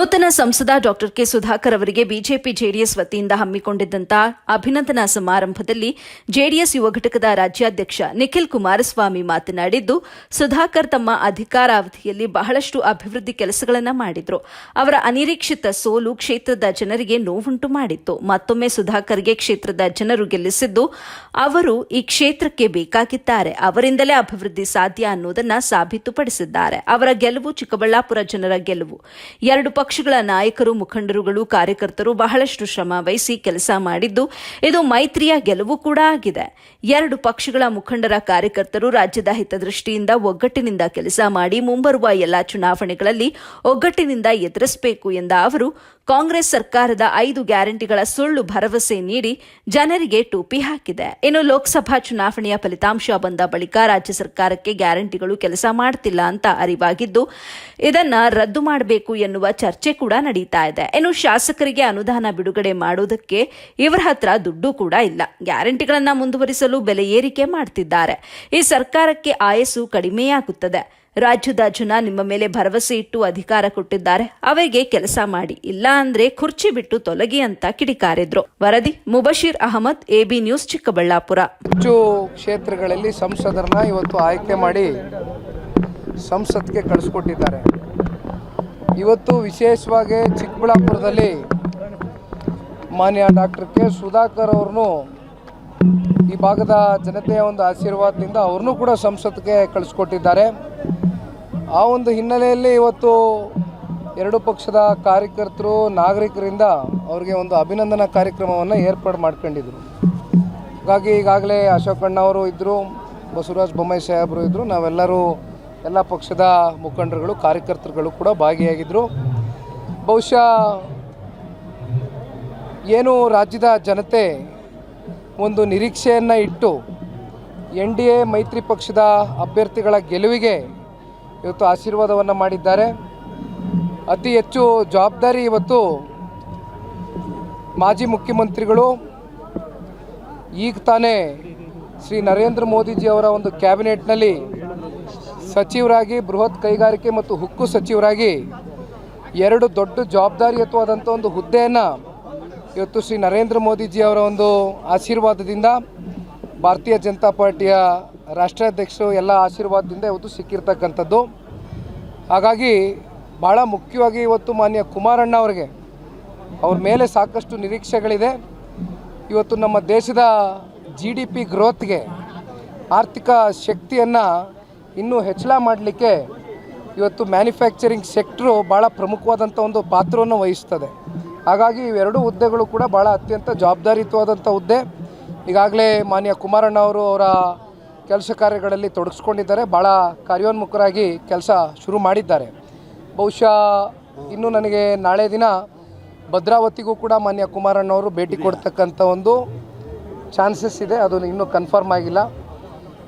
ನೂತನ ಸಂಸದ doctor K Sudhakar ಅವರಿಗೆ ಬಿಜೆಪಿ ಜೆಡಿಎಸ್ ವತಿಯಿಂದ ಹಮ್ಮಿಕೊಂಡಿದ್ದಂತಹ ಅಭಿನಂದನಾ ಸಮಾರಂಭದಲ್ಲಿ ಜೆಡಿಎಸ್ ಯುವ ಘಟಕದ ರಾಜ್ಯಾಧ್ಯಕ್ಷ ನಿಖಿಲ್ ಕುಮಾರಸ್ವಾಮಿ ಮಾತನಾಡಿದ್ದು, ಸುಧಾಕರ್ ತಮ್ಮ ಅಧಿಕಾರಾವಧಿಯಲ್ಲಿ ಬಹಳಷ್ಟು ಅಭಿವೃದ್ಧಿ ಕೆಲಸಗಳನ್ನು ಮಾಡಿದ್ರು. ಅವರ ಅನಿರೀಕ್ಷಿತ ಸೋಲು ಕ್ಷೇತ್ರದ ಜನರಿಗೆ ನೋವುಂಟು ಮಾಡಿತ್ತು. ಮತ್ತೊಮ್ಮೆ ಸುಧಾಕರ್ಗೆ ಕ್ಷೇತ್ರದ ಜನರು ಗೆಲ್ಲಿಸಿದ್ದು, ಅವರು ಈ ಕ್ಷೇತ್ರಕ್ಕೆ ಬೇಕಾಗಿದ್ದಾರೆ. ಅವರಿಂದಲೇ ಅಭಿವೃದ್ಧಿ ಸಾಧ್ಯ ಅನ್ನೋದನ್ನ ಸಾಬೀತುಪಡಿಸಿದ್ದಾರೆ. ಅವರ ಗೆಲುವು ಚಿಕ್ಕಬಳ್ಳಾಪುರ ಜನರ ಗೆಲುವು. ಎರಡು ಪಕ್ಷಗಳ ನಾಯಕರು, ಮುಖಂಡರುಗಳು, ಕಾರ್ಯಕರ್ತರು ಬಹಳಷ್ಟು ಶ್ರಮ ವಹಿಸಿ ಕೆಲಸ ಮಾಡಿದ್ದು ಇದು ಮೈತ್ರಿಯ ಗೆಲುವು ಕೂಡ ಆಗಿದೆ. ಎರಡು ಪಕ್ಷಗಳ ಮುಖಂಡರ ಕಾರ್ಯಕರ್ತರು ರಾಜ್ಯದ ಹಿತದೃಷ್ಟಿಯಿಂದ ಒಗ್ಗಟ್ಟಿನಿಂದ ಕೆಲಸ ಮಾಡಿ ಮುಂಬರುವ ಎಲ್ಲಾ ಚುನಾವಣೆಗಳಲ್ಲಿ ಒಗ್ಗಟ್ಟಿನಿಂದ ಎದುರಿಸಬೇಕು ಎಂದ ಅವರು ಕಾಂಗ್ರೆಸ್ ಸರ್ಕಾರದ ಐದು ಗ್ಯಾರಂಟಿಗಳ ಸುಳ್ಳು ಭರವಸೆ ನೀಡಿ ಜನರಿಗೆ ಟೋಪಿ ಹಾಕಿದೆ. ಇನ್ನು ಲೋಕಸಭಾ ಚುನಾವಣೆಯ ಫಲಿತಾಂಶ ಬಂದ ಬಳಿಕ ರಾಜ್ಯ ಸರ್ಕಾರಕ್ಕೆ ಗ್ಯಾರಂಟಿಗಳು ಕೆಲಸ ಮಾಡ್ತಿಲ್ಲ ಅಂತ ಅರಿವಾಗಿದ್ದು, ಇದನ್ನ ರದ್ದು ಮಾಡಬೇಕು ಎನ್ನುವ ಚರ್ಚೆ ಕೂಡ ನಡೀತಾ ಇದೆ. ಇನ್ನು ಶಾಸಕರಿಗೆ ಅನುದಾನ ಬಿಡುಗಡೆ ಮಾಡೋದಕ್ಕೆ ಇವರ ಹತ್ರ ದುಡ್ಡು ಕೂಡ ಇಲ್ಲ. ಗ್ಯಾರಂಟಿಗಳನ್ನ ಮುಂದುವರಿಸಲು ಬೆಲೆ ಏರಿಕೆ ಮಾಡ್ತಿದ್ದಾರೆ. ಈ ಸರ್ಕಾರಕ್ಕೆ ಆಯಸ್ಸು ಕಡಿಮೆಯಾಗುತ್ತದೆ. ರಾಜ್ಯದ ಜನ ನಿಮ್ಮ ಮೇಲೆ ಭರವಸೆ ಇಟ್ಟು ಅಧಿಕಾರ ಕೊಟ್ಟಿದ್ದಾರೆ. ಅವರಿಗೆ ಕೆಲಸ ಮಾಡಿ. ಇಲ್ಲ ಅಂದ್ರೆ ಕುರ್ಚಿ ಬಿಟ್ಟು ತೊಲಗಿ ಅಂತ ಕಿಡಿಕಾರಿದ್ರು. ವರದಿ, ಮುಬಶೀರ್ ಅಹಮದ್, ಎಬಿ ನ್ಯೂಸ್, ಚಿಕ್ಕಬಳ್ಳಾಪುರ. ಹೆಚ್ಚು ಕ್ಷೇತ್ರಗಳಲ್ಲಿ ಸಂಸದರನ್ನ ಇವತ್ತು ಆಯ್ಕೆ ಮಾಡಿ ಸಂಸತ್ಗೆ ಕಳಿಸ್ಕೊಟ್ಟಿದ್ದಾರೆ. ಇವತ್ತು ವಿಶೇಷವಾಗಿ ಚಿಕ್ಕಬಳ್ಳಾಪುರದಲ್ಲಿ ಮಾನ್ಯ ಡಾಕ್ಟರ್ ಕೆ. ಸುಧಾಕರ್ ಅವ್ರನ್ನು ಈ ಭಾಗದ ಜನತೆಯ ಒಂದು ಆಶೀರ್ವಾದದಿಂದ ಅವ್ರನ್ನೂ ಕೂಡ ಸಂಸತ್ಗೆ ಕಳಿಸ್ಕೊಟ್ಟಿದ್ದಾರೆ. ಆ ಒಂದು ಹಿನ್ನೆಲೆಯಲ್ಲಿ ಇವತ್ತು ಎರಡು ಪಕ್ಷದ ಕಾರ್ಯಕರ್ತರು, ನಾಗರಿಕರಿಂದ ಅವರಿಗೆ ಒಂದು ಅಭಿನಂದನಾ ಕಾರ್ಯಕ್ರಮವನ್ನು ಏರ್ಪಾಡು ಮಾಡ್ಕೊಂಡಿದ್ರು. ಹಾಗಾಗಿ ಈಗಾಗಲೇ ಅಶೋಕಣ್ಣ ಅವರು ಇದ್ದರು ಬಸವರಾಜ್ ಬೊಮ್ಮಾಯಿ ಸಾಹೇಬರು ಇದ್ದರು ನಾವೆಲ್ಲರೂ ಎಲ್ಲ ಪಕ್ಷದ ಮುಖಂಡರುಗಳು, ಕಾರ್ಯಕರ್ತರುಗಳು ಕೂಡ ಭಾಗಿಯಾಗಿದ್ದರು ಬಹುಶಃ ಏನು ರಾಜ್ಯದ ಜನತೆ ಒಂದು ನಿರೀಕ್ಷೆಯನ್ನು ಇಟ್ಟು ಎನ್ ಡಿ ಎ, ಮೈತ್ರಿ ಪಕ್ಷದ ಅಭ್ಯರ್ಥಿಗಳ ಗೆಲುವಿಗೆ ಇವತ್ತು ಆಶೀರ್ವಾದವನ್ನು ಮಾಡಿದ್ದಾರೆ. ಅತಿ ಹೆಚ್ಚು ಜವಾಬ್ದಾರಿ ಇವತ್ತು ಮಾಜಿ ಮುಖ್ಯಮಂತ್ರಿಗಳು, ಈಗ ತಾನೇ ಶ್ರೀ ನರೇಂದ್ರ ಮೋದಿಜಿ ಅವರ ಒಂದು ಕ್ಯಾಬಿನೆಟ್ನಲ್ಲಿ ಸಚಿವರಾಗಿ, ಬೃಹತ್ ಕೈಗಾರಿಕೆ ಮತ್ತು ಹುಕ್ಕು ಸಚಿವರಾಗಿ ಎರಡು ದೊಡ್ಡ ಜವಾಬ್ದಾರಿಯುತವಾದಂಥ ಒಂದು ಹುದ್ದೆಯನ್ನು ಇವತ್ತು ಶ್ರೀ ನರೇಂದ್ರ ಮೋದಿಜಿ ಅವರ ಒಂದು ಆಶೀರ್ವಾದದಿಂದ ಭಾರತೀಯ ಜನತಾ ಪಾರ್ಟಿಯ ರಾಷ್ಟ್ರಾಧ್ಯಕ್ಷರು ಎಲ್ಲ ಆಶೀರ್ವಾದದಿಂದ ಇವತ್ತು ಸಿಕ್ಕಿರ್ತಕ್ಕಂಥದ್ದು. ಹಾಗಾಗಿ ಭಾಳ ಮುಖ್ಯವಾಗಿ ಇವತ್ತು ಮಾನ್ಯ ಕುಮಾರಣ್ಣ ಅವರಿಗೆ ಅವ್ರ ಮೇಲೆ ಸಾಕಷ್ಟು ನಿರೀಕ್ಷೆಗಳಿದೆ. ಇವತ್ತು ನಮ್ಮ ದೇಶದ ಜಿ ಡಿ ಪಿ ಗ್ರೋತ್ಗೆ ಆರ್ಥಿಕ ಶಕ್ತಿಯನ್ನು ಇನ್ನೂ ಹೆಚ್ಚಳ ಮಾಡಲಿಕ್ಕೆ ಇವತ್ತು ಮ್ಯಾನುಫ್ಯಾಕ್ಚರಿಂಗ್ ಸೆಕ್ಟ್ರು ಭಾಳ ಪ್ರಮುಖವಾದಂಥ ಒಂದು ಪಾತ್ರವನ್ನು ವಹಿಸ್ತದೆ. ಹಾಗಾಗಿ ಇವೆರಡೂ ಹುದ್ದೆಗಳು ಕೂಡ ಭಾಳ ಅತ್ಯಂತ ಜವಾಬ್ದಾರಿಯುತವಾದಂಥ ಹುದ್ದೆ. ಈಗಾಗಲೇ ಮಾನ್ಯ ಕುಮಾರಣ್ಣ ಅವರು ಅವರ ಕೆಲಸ ಕಾರ್ಯಗಳಲ್ಲಿ ತೊಡಗಿಸ್ಕೊಂಡಿದ್ದಾರೆ. ಭಾಳ ಕಾರ್ಯೋನ್ಮುಖರಾಗಿ ಕೆಲಸ ಶುರು ಮಾಡಿದ್ದಾರೆ. ಬಹುಶಃ ಇನ್ನು ನನಗೆ ನಾಳೆ ದಿನ ಭದ್ರಾವತಿಗೂ ಕೂಡ ಮಾನ್ಯ ಕುಮಾರಣ್ಣವರು ಭೇಟಿ ಕೊಡ್ತಕ್ಕಂಥ ಒಂದು ಚಾನ್ಸಸ್ ಇದೆ. ಅದು ಇನ್ನೂ ಕನ್ಫರ್ಮ್ ಆಗಿಲ್ಲ.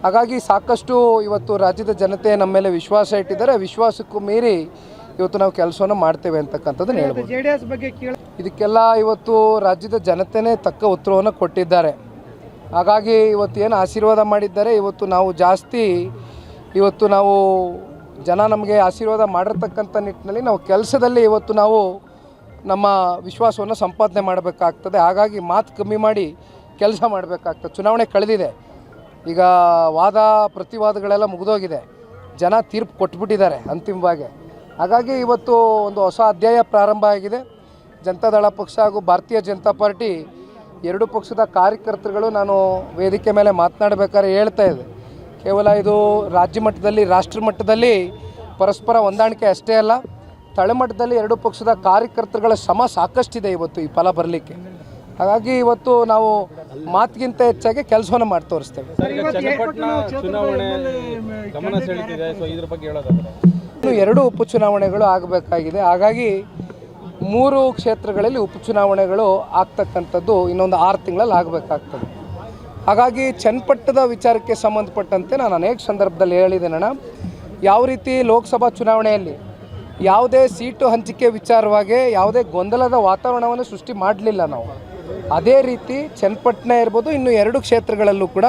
ಹಾಗಾಗಿ ಸಾಕಷ್ಟು ಇವತ್ತು ರಾಜ್ಯದ ಜನತೆ ನಮ್ಮ ಮೇಲೆ ವಿಶ್ವಾಸ ಇಟ್ಟಿದ್ದಾರೆ. ವಿಶ್ವಾಸಕ್ಕೂ ಮೀರಿ ಇವತ್ತು ನಾವು ಕೆಲಸವನ್ನು ಮಾಡ್ತೇವೆ ಅಂತಕ್ಕಂಥದ್ದನ್ನು ಹೇಳ್ಬೋದು. ಜೆ ಬಗ್ಗೆ ಕೇಳ ಇದಕ್ಕೆಲ್ಲ ಇವತ್ತು ರಾಜ್ಯದ ಜನತೆನೇ ತಕ್ಕ ಉತ್ತರವನ್ನು ಕೊಟ್ಟಿದ್ದಾರೆ. ಹಾಗಾಗಿ ಇವತ್ತು ಏನು ಆಶೀರ್ವಾದ ಮಾಡಿದ್ದಾರೆ, ಇವತ್ತು ನಾವು ಜಾಸ್ತಿ, ಇವತ್ತು ನಾವು ಜನ ನಮಗೆ ಆಶೀರ್ವಾದ ಮಾಡಿರ್ತಕ್ಕಂಥ ನಿಟ್ಟಿನಲ್ಲಿ ನಾವು ಕೆಲಸದಲ್ಲಿ ಇವತ್ತು ನಾವು ನಮ್ಮ ವಿಶ್ವಾಸವನ್ನು ಸಂಪಾದನೆ ಮಾಡಬೇಕಾಗ್ತದೆ. ಹಾಗಾಗಿ ಮಾತು ಕಮ್ಮಿ ಮಾಡಿ ಕೆಲಸ ಮಾಡಬೇಕಾಗ್ತದೆ. ಚುನಾವಣೆ ಕಳೆದಿದೆ. ಈಗ ವಾದ, ಪ್ರತಿವಾದಗಳೆಲ್ಲ ಮುಗಿದೋಗಿದೆ. ಜನ ತೀರ್ಪು ಕೊಟ್ಬಿಟ್ಟಿದ್ದಾರೆ ಅಂತಿಮವಾಗಿ. ಹಾಗಾಗಿ ಇವತ್ತು ಒಂದು ಹೊಸ ಅಧ್ಯಾಯ ಪ್ರಾರಂಭ ಆಗಿದೆ. ಜನತಾದಳ ಪಕ್ಷ ಹಾಗೂ ಭಾರತೀಯ ಜನತಾ ಪಾರ್ಟಿ ಎರಡು ಪಕ್ಷದ ಕಾರ್ಯಕರ್ತರುಗಳು ನಾನು ವೇದಿಕೆ ಮೇಲೆ ಮಾತನಾಡಬೇಕಾದ್ರೆ ಹೇಳ್ತಾ ಇದೆ ಕೇವಲ ಇದು ರಾಜ್ಯ ಮಟ್ಟದಲ್ಲಿ ರಾಷ್ಟ್ರ ಮಟ್ಟದಲ್ಲಿ ಪರಸ್ಪರ ಹೊಂದಾಣಿಕೆ ಅಷ್ಟೇ ಅಲ್ಲ ತಳಮಟ್ಟದಲ್ಲಿ ಎರಡು ಪಕ್ಷದ ಕಾರ್ಯಕರ್ತರುಗಳ ಶ್ರಮ ಸಾಕಷ್ಟಿದೆ ಇವತ್ತು ಈ ಫಲ ಬರಲಿಕ್ಕೆ. ಹಾಗಾಗಿ ಇವತ್ತು ನಾವು ಮಾತಿಗಿಂತ ಹೆಚ್ಚಾಗಿ ಕೆಲಸವನ್ನು ಮಾಡಿ ತೋರಿಸ್ತೇವೆ. ಚನ್ನಪಟ್ಟಣ ಚುನಾವಣೆಯಲ್ಲಿ ಗಮನ ಸೆಳೀತಿದೆ ಸೊ ಇದ್ರ ಬಗ್ಗೆ ಹೇಳೋದಾದ್ರೆ. ಇನ್ನು ಎರಡು ಉಪಚುನಾವಣೆಗಳು ಆಗಬೇಕಾಗಿದೆ. ಹಾಗಾಗಿ ಮೂರು ಕ್ಷೇತ್ರಗಳಲ್ಲಿ ಉಪಚುನಾವಣೆಗಳು ಆಗ್ತಕ್ಕಂಥದ್ದು ಇನ್ನೊಂದು ಆರು ತಿಂಗಳಲ್ಲಿ ಆಗಬೇಕಾಗ್ತದೆ. ಹಾಗಾಗಿ ಚನ್ನಪಟ್ಟದ ವಿಚಾರಕ್ಕೆ ಸಂಬಂಧಪಟ್ಟಂತೆ ನಾನು ಅನೇಕ ಸಂದರ್ಭದಲ್ಲಿ ಹೇಳಿದ್ದೇನಣ್ಣ ಯಾವ ರೀತಿ ಲೋಕಸಭಾ ಚುನಾವಣೆಯಲ್ಲಿ ಯಾವುದೇ ಸೀಟು ಹಂಚಿಕೆ ವಿಚಾರವಾಗಿ ಯಾವುದೇ ಗೊಂದಲದ ವಾತಾವರಣವನ್ನು ಸೃಷ್ಟಿ ಮಾಡಲಿಲ್ಲ ನಾವು. ಅದೇ ರೀತಿ ಚನ್ನಪಟ್ಟಣ ಇರ್ಬೋದು, ಇನ್ನು ಎರಡು ಕ್ಷೇತ್ರಗಳಲ್ಲೂ ಕೂಡ